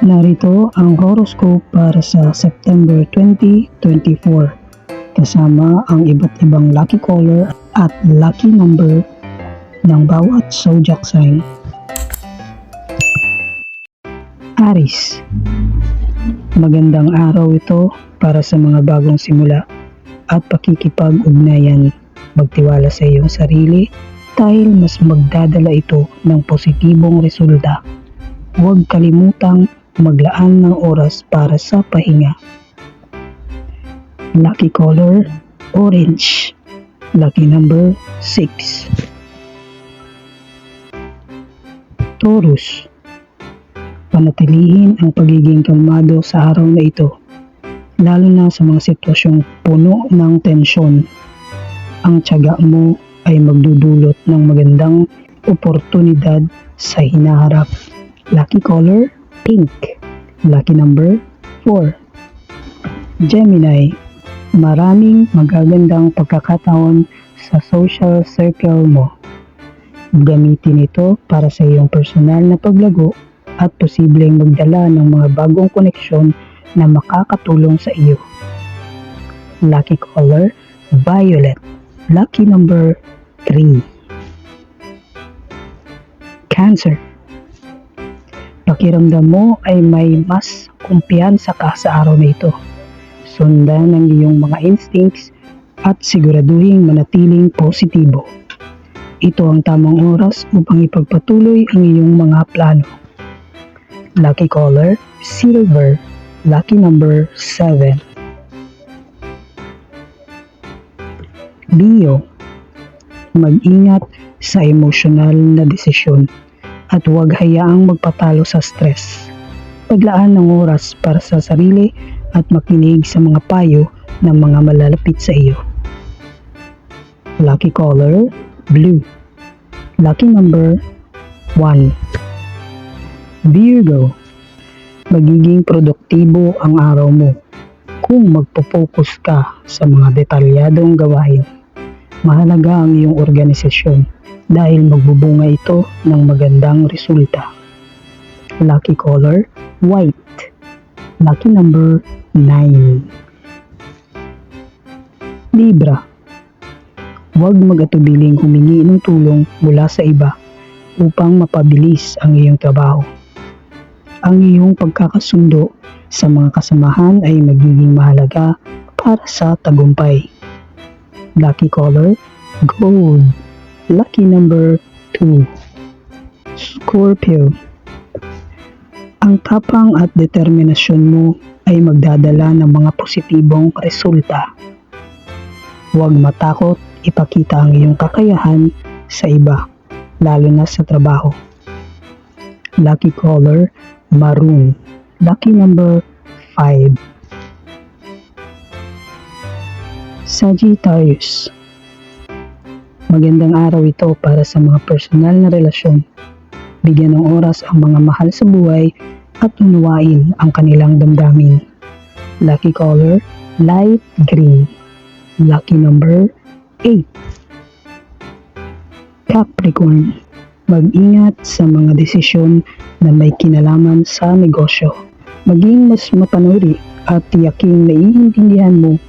Narito ang horoscope para sa September 2024 kasama ang iba't ibang lucky color at lucky number ng bawat zodiac sign. Aris Magandang araw ito para sa mga bagong simula at pakikipag-ugnayan. Magtiwala sa iyong sarili dahil mas magdadala ito ng positibong resulta. Huwag kalimutang maglaan ng oras para sa pahinga. Lucky color, orange. Lucky number, 6. Taurus. Panatilihin ang pagiging kalmado sa araw na ito, lalo na sa mga sitwasyong puno ng tensyon. Ang tiyaga mo ay magdudulot ng magandang oportunidad sa hinaharap. Lucky color, pink. Lucky number, 4. Gemini, maraming magagandang pagkakataon sa social circle mo. Gamitin ito para sa iyong personal na paglago at posibleng magdala ng mga bagong koneksyon na makakatulong sa iyo. Lucky color, violet. Lucky number, 3. Cancer. Pakiramdam mo ay may mas kumpiyansa ka sa araw na ito. Sundan ang iyong mga instincts at siguraduhin manatiling positibo. Ito ang tamang oras upang ipagpatuloy ang iyong mga plano. Lucky color, silver. Lucky number, 7. Leo. Mag-ingat sa emosyonal na desisyon at huwag hayaang magpatalo sa stress. Paglaan ng oras para sa sarili at makinig sa mga payo ng mga malalapit sa iyo. Lucky color, blue. Lucky number, 1. Virgo. Magiging produktibo ang araw mo kung magpo-focus ka sa mga detalyadong gawain. Mahalaga ang iyong organisasyon dahil magbubunga ito ng magandang resulta. Lucky color, white. Lucky number, 9. Libra. Huwag mag-atubiling humingi ng tulong mula sa iba upang mapabilis ang iyong trabaho. Ang iyong pagkakasundo sa mga kasamahan ay magiging mahalaga para sa tagumpay. Lucky color, gold. Lucky number 2. Scorpio. Ang tapang at determinasyon mo ay magdadala ng mga positibong resulta. Huwag matakot ipakita ang iyong kakayahan sa iba, lalo na sa trabaho. Lucky color, maroon. Lucky number 5. Sagittarius. Magandang araw ito para sa mga personal na relasyon. Bigyan ng oras ang mga mahal sa buhay at unawain ang kanilang damdamin. Lucky color, light green. Lucky number, 8. Capricorn. Mag-ingat sa mga desisyon na may kinalaman sa negosyo. Maging mas mapanuri at tiyaking naiintindihan mo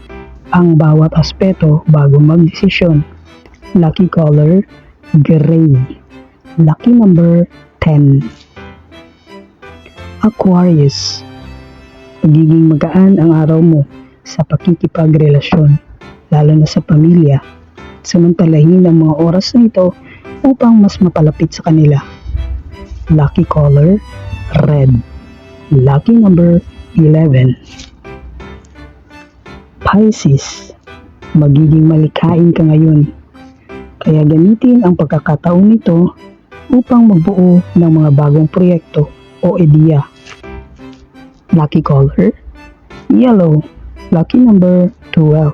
ang bawat aspeto bago magdesisyon. Lucky color, gray. Lucky number, 10. Aquarius. Magiging magaan ang araw mo sa pakikipagrelasyon, lalo na sa pamilya. Samantalahin ang mga oras na ito upang mas mapalapit sa kanila. Lucky color, red. Lucky number, 11. Pisces. Magiging malikain ka ngayon. Kaya gamitin ang pagkakataon nito upang magbuo ng mga bagong proyekto o ideya. Lucky color, yellow. Lucky number, 12.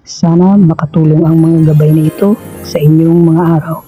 Sana makatulong ang mga gabay na ito sa inyong mga araw.